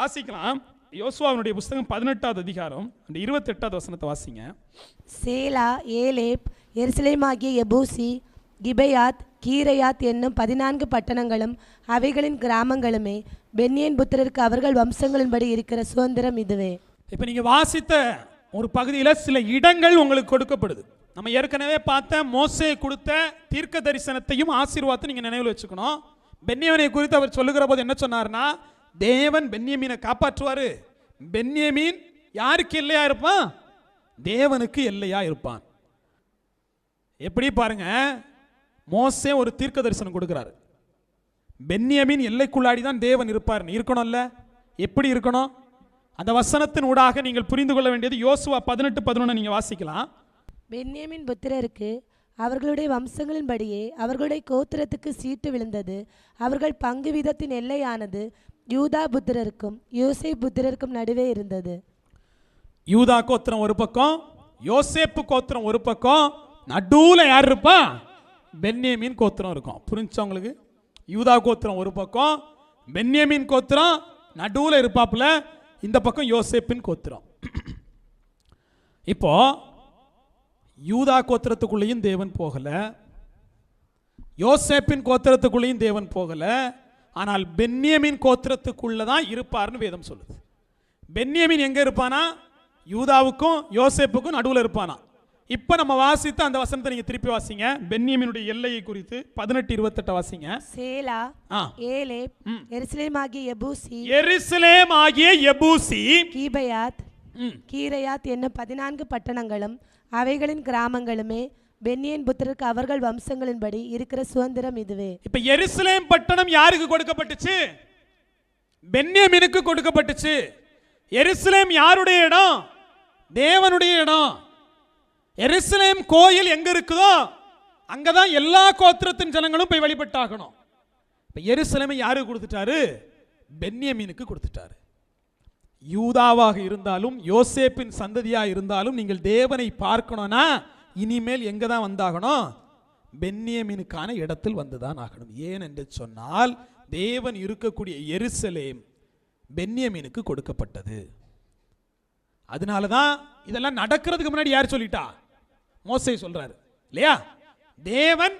வாசிக்கலாம். யோசுவாவினுடைய புஸ்தகம் பதினெட்டாவது அதிகாரம் அந்த இருபத்தெட்டாவது வசனத்தை வாசிங்க. சேலா ஏலேப் எருசலேமாகிய எபூசி கிபையாத் கீரையாத் என்னும் பதினான்கு பட்டணங்களும் அவைகளின் கிராமங்களுமே பென்யேன் புத்திரருக்கு அவர்கள் வம்சங்களின்படி இருக்கிற சுதந்திரம் இதுவே. இப்போ நீங்கள் வாசித்த ஒரு பகுதியில் சில இடங்கள் உங்களுக்கு கொடுக்கப்படுது. நம்ம ஏற்கனவே பார்த்த மோசே கொடுத்த தீர்க்க தரிசனத்தையும் ஆசீர்வாதத்தை நீங்கள் நினைவில் வச்சுக்கணும். பென்யமீனை குறித்து அவர் சொல்லுகிற போது என்ன சொன்னார்னா தேவன் பென்யமீனை காப்பாற்றுவார். பென்யமீன் யாருக்கு எல்லையா இருப்பான்? தேவனுக்கு எல்லையா இருப்பான். எப்படி பாருங்க மோசே ஒரு தீர்க்க தரிசனம் கொடுக்குறாரு. பென்யமின் எல்லைக்குள்ளாடி தான் தேவன் இருப்பார். இருக்கணும்ல? எப்படி இருக்கணும்? அந்த வசனத்தின் ஊடாக நீங்கள் புரிந்து கொள்ள வேண்டியது யோசுவா பதினெட்டு பதினொன்று நீங்கள் வாசிக்கலாம். பென்யமின் புத்திரருக்கு அவர்களுடைய வம்சங்களின்படியே அவர்களுடைய கோத்திரத்துக்கு சீட்டு விழுந்தது. அவர்கள் பங்கு வீதத்தின் எல்லையானது யூதா புத்திரருக்கும் யோசே புத்திரருக்கும் நடுவே இருந்தது. யூதா கோத்திரம் ஒரு பக்கம் யோசேப்பு கோத்திரம் ஒரு பக்கம் நடுவுல யார் இருப்பா? பென்யமீன் கோத்திரம் இருக்கும். புரிஞ்சா உங்களுக்கு? யூதா கோத்திரம் ஒரு பக்கம் பென்யமீன் கோத்திரம் நடுவுல இருப்பாப்புல இந்த பக்கம் யோசேப்பின் கோத்திரம். இப்போ யூதா கோத்திரத்துக்குள்ளேயும் தேவன் போகல. யோசேப்பின் கோத்திரத்துக்குள்ளேயும் தேவன் போகல. ஆனால் பென்யமின் கோத்திரத்துக்குள்ள தான் இருப்பார்னு வேதம் சொல்லுது. பென்யமின் எங்க இருப்பானா? யூதாவுக்கும் யோசேப்புக்கும் நடுவில் இருப்பானா? இப்போ நம்ம வாசித்த அந்த வசனத்தை நீங்க திருப்பி வாசிங்க. பென்யமினுடைய எல்லையை குறித்து பதினெட்டு இருபத்தெட்டு வாசிங்க. சேலா ஆ. ஏலேப் எருசலேமாகிய எபூசி எருசலேம் ஆகிய எபூசி கீபயாத். கீரையாத் என்னும் பதினான்கு பட்டணங்களும் அவைகளின் கிராமங்களுமே பென்னியின் புத்திரருக்கு அவர்கள் வம்சங்களின்படி இருக்கிற சுதந்திரம் இதுவே. இப்ப எருசலேம் பட்டணம் யாருக்கு கொடுக்கப்பட்டுச்சு? பென்யமினுக்கு கொடுக்கப்பட்டுச்சு. எருசலேம் யாருடைய இடம்? தேவனுடைய இடம். எருசலேம் கோயில் எங்க இருக்குதோ அங்கதான் எல்லா கோத்திரத்தின் ஜனங்களும் போய் வழிபட்டாகணும். இப்ப எருசலேமை யாருக்கு கொடுத்துட்டாரு? பென்யமீனுக்கு கொடுத்துட்டாரு. யூதாவாக இருந்தாலும் யோசேப்பின் சந்ததியாக இருந்தாலும் நீங்கள் தேவனை பார்க்கணும்னா இனிமேல் எங்க தான் வந்தாகணும்? பென்னியமினுக்கான இடத்தில் வந்துதான் ஆகணும். ஏன் என்று சொன்னால் தேவன் இருக்கக்கூடிய எருசலேம் பென்யமீனுக்கு கொடுக்கப்பட்டது. அதனால தான் இதெல்லாம் நடக்கிறதுக்கு முன்னாடி யார் சொல்லிட்டா? மோசை சொல்றாரு. இல்லையா? தேவன்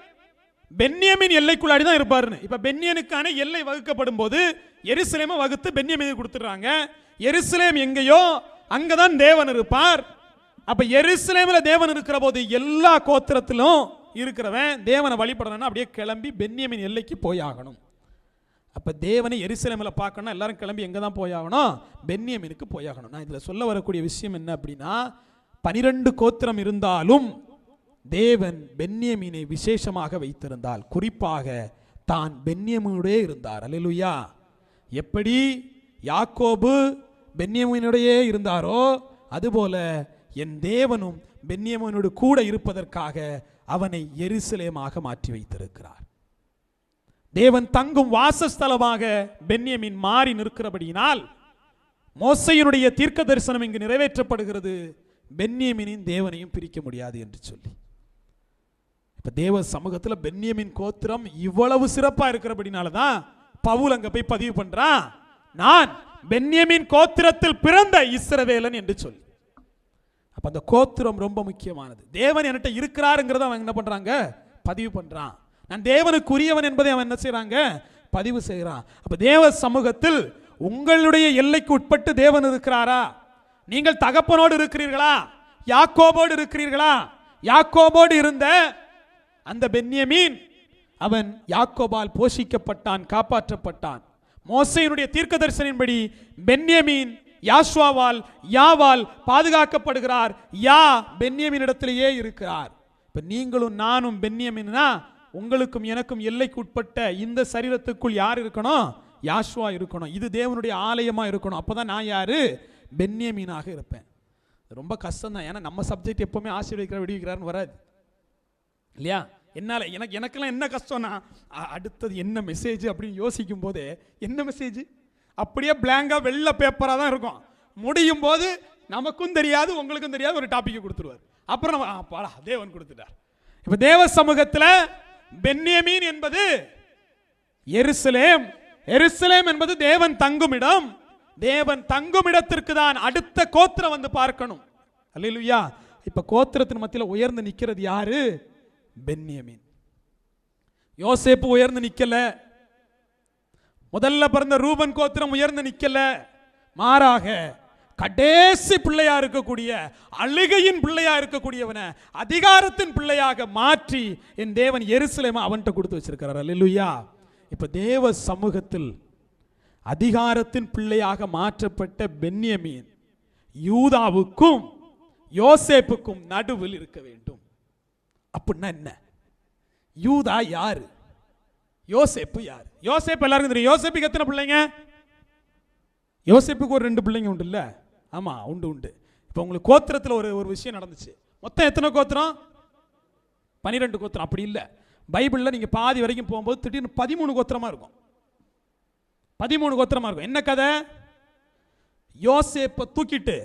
பென்னியமின் எல்லைக்குள்ளாடி தான் இருப்பாருன்னு. இப்ப பென்னியனுக்கான எல்லை வகுக்கப்படும் போது எருசலேமை வகுத்து பென்யமீனுக்கு கொடுத்துடுறாங்க. எருசலேம் எங்கேயோ அங்கதான் தேவன் இருப்பார். அப்ப எருசலேமில் தேவன் இருக்கிற போது எல்லா கோத்திரத்திலும் இருக்கிறவன் தேவனை வழிபடணும்னா அப்படியே கிளம்பி பென்னியமின் எல்லைக்கு போயாகணும். அப்ப தேவனை எருசலேமில் பார்க்கணும் எல்லாரும் கிளம்பி எங்க தான் போயாகணும்? பென்யமீனுக்கு போயாகணும். நான் இதுல சொல்ல வரக்கூடிய விஷயம் என்ன அப்படின்னா பனிரெண்டு கோத்திரம் இருந்தாலும் தேவன் பென்னியமீனை விசேஷமாக வைத்திருந்தால் குறிப்பாக தான் பென்யமீனுடைய இருந்தார். அல்லேலூயா. எப்படி? யாக்கோபு பென்யமீனுடையே இருந்தாரோ அதுபோல என் தேவனும் பென்யமோனோடு கூட இருப்பதற்காக அவனை எருசலேமாக மாற்றி வைத்திருக்கிறார். தேவன் தங்கும் வாசஸ்தலமாக பென்யமின் மாறி நிற்கிறபடியினால் மோசையினுடைய தீர்க்க தரிசனம் இங்கு நிறைவேற்றப்படுகிறது. பென்யமினின் தேவனையும் பிரிக்க முடியாது என்று சொல்லி. இப்ப தேவ சமூகத்தில் பென்யமின் கோத்திரம் இவ்வளவு சிறப்பா இருக்கிறபடினால தான் பவுல் அங்க போய் பதிவு பண்றான். நான் பென்யமின் கோத்திரத்தில் பிறந்த இஸ்ரவேலன் என்று சொல்லி. அப்போ அந்த கோத்திரம் ரொம்ப முக்கியமானது. தேவன் என்கிட்ட இருக்கிறாருங்கிறத அவன் என்ன பண்ணுறாங்க பதிவு பண்ணுறான் நான் தேவனுக்குரியவன் என்பதை அவன் என்ன செய்கிறாங்க பதிவு செய்கிறான் அப்போ தேவ சமூகத்தில் உங்களுடைய எல்லைக்கு உட்பட்டு தேவன் இருக்கிறாரா? நீங்கள் தகப்பனோடு இருக்கிறீர்களா? யாக்கோபோடு இருக்கிறீர்களா? யாக்கோபோடு இருந்த அந்த பென்யமீன் அவன் யாக்கோபால் போஷிக்கப்பட்டான் காப்பாற்றப்பட்டான். மோசையினுடைய தீர்க்க தரிசனின்படி பென்யமீன் யாஸ்வாவால் யாவால் பாதுகாக்கப்படுகிறார். யா பென்யமீனிடத்திலேயே இருக்கிறார். இப்போ நீங்களும் நானும் பென்யமின்னா உங்களுக்கும் எனக்கும் எல்லைக்கு உட்பட்ட இந்த சரீரத்துக்குள் யார் இருக்கணும்? யாஷ்வா இருக்கணும். இது தேவனுடைய ஆலயமாக இருக்கணும். அப்போ தான் நான் யார்? பென்யமீனாக இருப்பேன். ரொம்ப கஷ்டம் தான் ஏன்னா நம்ம சப்ஜெக்ட் எப்போவுமே ஆசீர்வதிக்கிற விடுவிக்கிறாருன்னு வராது. இல்லையா? என்னால் எனக்கு எனக்கெல்லாம் என்ன கஷ்டம்னா அடுத்தது என்ன மெசேஜ் அப்படின்னு யோசிக்கும் போதே என்ன மெசேஜ் அப்படியே பிளாங்காக வெள்ளை பேப்பராக தான் இருக்கும். முடியும் போது நமக்கும் தெரியாது உங்களுக்கும் தெரியாது ஒரு டாபிக் கொடுத்துருவார். அப்புறம் நம்ம பாடா தேவன் கொடுத்துட்டார். இப்போ தேவ சமூகத்தில் பென்யமீன் என்பது எருசலேம். எருசலேம் என்பது தேவன் தங்கும் இடம். தேவன் தங்கும் இடத்திற்கு தான் அடுத்த கோத்திரம் வந்து பார்க்கணும். அல்லா இப்போ கோத்திரத்தின் மத்தியில உயர்ந்து நிக்கிறது யாரு? பென்யமீன். யோசேப்பு உயர்ந்து நிக்கல. முதல்ல பிறந்த ரூபன் கோத்திரம் உயர்ந்து நிற்கல மாறாக கடைசி பிள்ளையா இருக்கக்கூடிய அழுகையின் பிள்ளையா இருக்கக்கூடியவனை அதிகாரத்தின் பிள்ளையாக மாற்றி என் தேவன் எருசலேமா அவன்கிட்ட கொடுத்து வச்சிருக்கிறார். அல்லேலூயா. இப்ப தேவ சமூகத்தில் அதிகாரத்தின் பிள்ளையாக மாற்றப்பட்ட பென்யமீன் யூதாவுக்கும் யோசேப்புக்கும் நடுவில் இருக்க வேண்டும். அப்படின்னா என்ன? யூதா யாரு? யோசேப்பு யார்? யோசேப்பு எல்லாருக்கும் தெரியும் யோசேப்புக்கு எத்தனை பிள்ளைங்க? யோசேப்புக்கு ஒரு ரெண்டு பிள்ளைங்க உண்டு இல்லை ஆமாம் உண்டு உண்டு. இப்போ உங்களுக்கு கோத்திரத்தில் ஒரு ஒரு விஷயம் நடந்துச்சு. மொத்தம் எத்தனை கோத்திரம்? பனிரெண்டு கோத்திரம். அப்படி இல்லை. பைபிளில் நீங்கள் பாதி வரைக்கும் போகும்போது திடீர்னு பதிமூணு கோத்திரமாக இருக்கும். பதிமூணு கோத்திரமாக இருக்கும். என்ன கதை? யோசேப்பை தூக்கிட்டு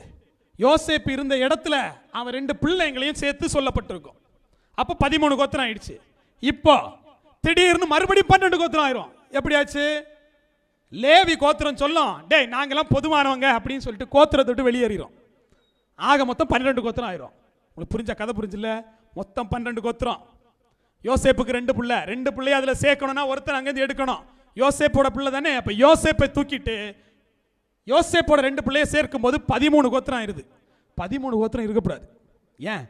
யோசேப்பு இருந்த இடத்துல அவன் ரெண்டு பிள்ளைங்களையும் சேர்த்து சொல்லப்பட்டிருக்கும். அப்போ பதிமூணு கோத்திரம் ஆயிடுச்சு. இப்போ திடீர்னு மறுபடியும் பன்னெண்டு கோத்திரம் ஆயிரும். எப்படியாச்சு? லேவி கோத்திரம் சொல்லும் டேய் நாங்கெல்லாம் பொதுவானவங்க அப்படின்னு சொல்லிட்டு கோத்திரத்தை விட்டு வெளியேறிடும் ஆக மொத்தம் பன்னிரெண்டு கோத்திரம் ஆயிரும். உங்களுக்கு புரிஞ்ச கதை புரிஞ்சில்ல? மொத்தம் பன்னெண்டு கோத்திரம். யோசேப்புக்கு ரெண்டு பிள்ளை. ரெண்டு பிள்ளைய அதில் சேர்க்கணும்னா ஒருத்தர் அங்கேருந்து எடுக்கணும். யோசேப்போட பிள்ளை தானே? அப்போ யோசேப்பை தூக்கிட்டு யோசேப்போட ரெண்டு பிள்ளைய சேர்க்கும் போது பதிமூணு கோத்திரம் ஆயிருது. பதிமூணு கோத்திரம் இருக்கக்கூடாது. ஏன்?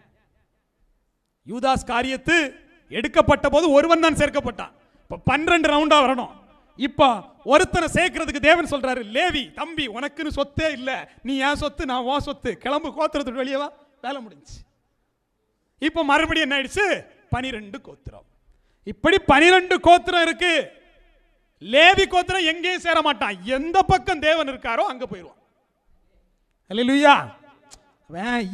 யூதாஸ் காரியத்து எடுக்கப்பட்ட போது ஒருவன் தான் சேர்க்கப்பட்டான். இப்போ பன்னிரண்டு ரவுண்டா வரணும். இப்போ ஒருத்தனை சேர்க்கறதுக்கு தேவன் சொல்றாரு லேவி தம்பி உனக்குன்னு சொத்தே இல்லை. நீ ஏன் சொத்து? நான் ஓ சொத்து. கிளம்பு கோத்திரத்துக்கு வெளியவா வேலை முடிஞ்சுச்சு. இப்போ மறுபடியும் என்ன ஆயிடுச்சு? பனிரெண்டு கோத்திரம். இப்படி பனிரெண்டு கோத்திரம் இருக்கு. லேவி கோத்திரம் எங்கேயும் சேர மாட்டான். எந்த பக்கம் தேவன் இருக்காரோ அங்கே போயிடுவான். அல்லேலூயா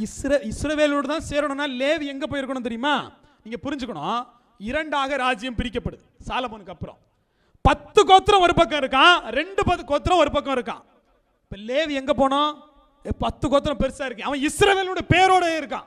இஸ்ர இஸ்ரவேலோடு தான் சேரணும்னா லேவி எங்கே போயிருக்கணும் தெரியுமா? நீங்கள் புரிஞ்சுக்கணும். இரண்டாக ராஜ்யம் பிரிக்கப்படுது. சாலமோனுக்கு அப்புறம். பத்து கோத்திரம் ஒரு பக்கம் இருக்கான் ரெண்டு பத்து கோத்திரம் ஒரு பக்கம் இருக்கான். இப்போ லேவி எங்கே போனோம் ஏ, பத்து கோத்திரம் பெருசாக இருக்கு. அவன் இஸ்ரவேலோட பேரோடய இருக்கான்.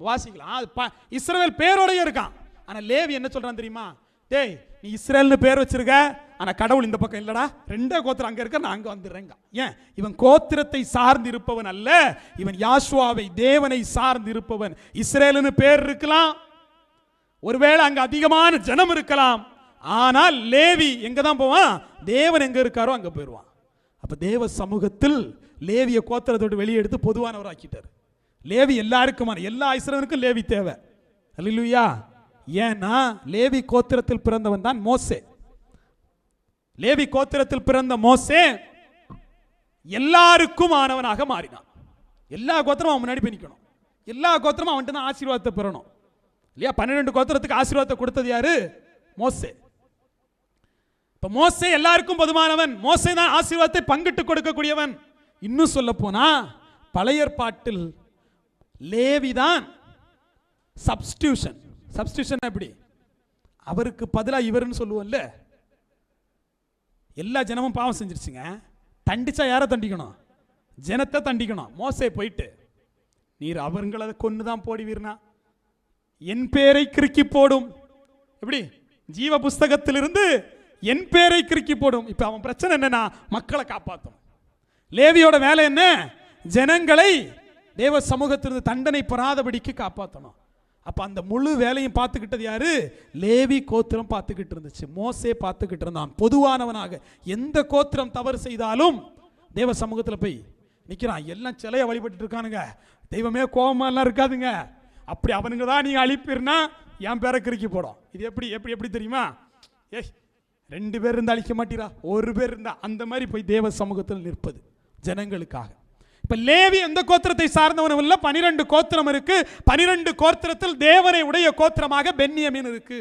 வாசிக்கலாம். அது ப- இஸ்ரவேல் பேரோடயே இருக்கான். ஆனால் லேவி என்ன சொல்கிறான் தெரியுமா? டேய் நீ இஸ்ரேல்னு பேர் வச்சிருக்க ஆனால் கடவுள் இந்த பக்கம் இல்லடா. ரெண்டே கோத்திரம் அங்கே இருக்க நான் அங்கே வந்துடுறேங்க. ஏன்? இவன் கோத்திரத்தை சார்ந்து இருப்பவன் அல்ல. இவன் யாஷுவாவை தேவனை சார்ந்து இருப்பவன். இஸ்ரேலுன்னு பேர் இருக்கலாம். ஒருவேளை அங்க அதிகமான ஜனம் இருக்கலாம். ஆனால் லேவி எங்க தான் போவான்? தேவன் எங்க இருக்காரோ அங்க போயிடுவான் அப்ப தேவ சமூகத்தில் லேவிய கோத்திரத்தோடு வெளியே எடுத்து பொதுவானவர் ஆக்கிட்டார். லேவி எல்லாருக்குமான எல்லா ஐஸ்வரனுக்கும் லேவி தேவை. அல்லா ஏன்னா லேவி கோத்திரத்தில் பிறந்தவன் தான் மோசே. லேவி கோத்திரத்தில் பிறந்த மோசே எல்லாருக்கும் ஆனவனாக மாறினான். எல்லா கோத்திரமும் அவன் முன்னாடி பண்ணிக்கணும் எல்லா கோத்திரமும் அவன்கிட்ட தான் ஆசீர்வாதத்தை பெறணும். இல்லையா? பன்னிரெண்டு கோத்திரத்துக்கு ஆசீர்வாதத்தை கொடுத்தது யாரு? மோசே. இப்ப மோசே எல்லாருக்கும் பொதுவானவன் மோசே தான் ஆசீர்வாதத்தை பங்கிட்டு கொடுக்கக்கூடியவன். இன்னும் சொல்ல போனா பழையர் பாட்டில் லேவிதான் சப்ஸ்டியூஷன் சப்ஸ்டியூஷன் எப்படி? அவருக்கு பதிலா இவருன்னு சொல்லுவோம்ல. எல்லா ஜனமும் பாவம் செஞ்சிருச்சுங்க. தண்டிச்சா யாரை தண்டிக்கணும்? ஜனத்தை தண்டிக்கணும். மோசே போயிட்டு நீர் அவங்களை கொன்று தான் போடுவீர்னா என் பேரை கிறுக்கி போடும். எப்படி? ஜீவ புஸ்தகத்திலிருந்து என் பேரை கிறுக்கி போடும். இப்போ அவன் பிரச்சனை என்னன்னா மக்களை காப்பாற்றும் லேவியோட வேலை என்ன? ஜனங்களை தேவ சமூகத்திலிருந்து தண்டனை பெறாதபடிக்கு காப்பாற்றணும் அப்போ அந்த முழு வேலையும் பார்த்துக்கிட்டது யாரு? லேவி கோத்திரம் பார்த்துக்கிட்டு இருந்துச்சு. மோசே பார்த்துக்கிட்டு இருந்தான். பொதுவானவனாக எந்த கோத்திரம் தவறு செய்தாலும் தேவ சமூகத்தில் போய் நிற்கிறான் எல்லாம் சிலையை வழிபட்டு இருக்கானுங்க. தெய்வமே கோபமாலாம் எல்லாம் இருக்காதுங்க. அப்படி அவனுங்க தான் நீங்கள் அழிப்பீர்னா என் பேரை கிறுக்கி போடும். இது எப்படி எப்படி எப்படி தெரியுமா? ஏய் ரெண்டு பேர் இருந்தால் அழிக்க மாட்டீரா? ஒரு பேர் இருந்தால் அந்த மாதிரி போய் தேவ சமூகத்தில் நிற்பது ஜனங்களுக்காக. இப்போ லேவி எந்த கோத்திரத்தை சார்ந்தவனும் இல்லை பனிரெண்டு கோத்திரம் இருக்கு. பனிரெண்டு கோத்திரத்தில் தேவனை உடைய கோத்திரமாக பென்னியமீன் இருக்கு.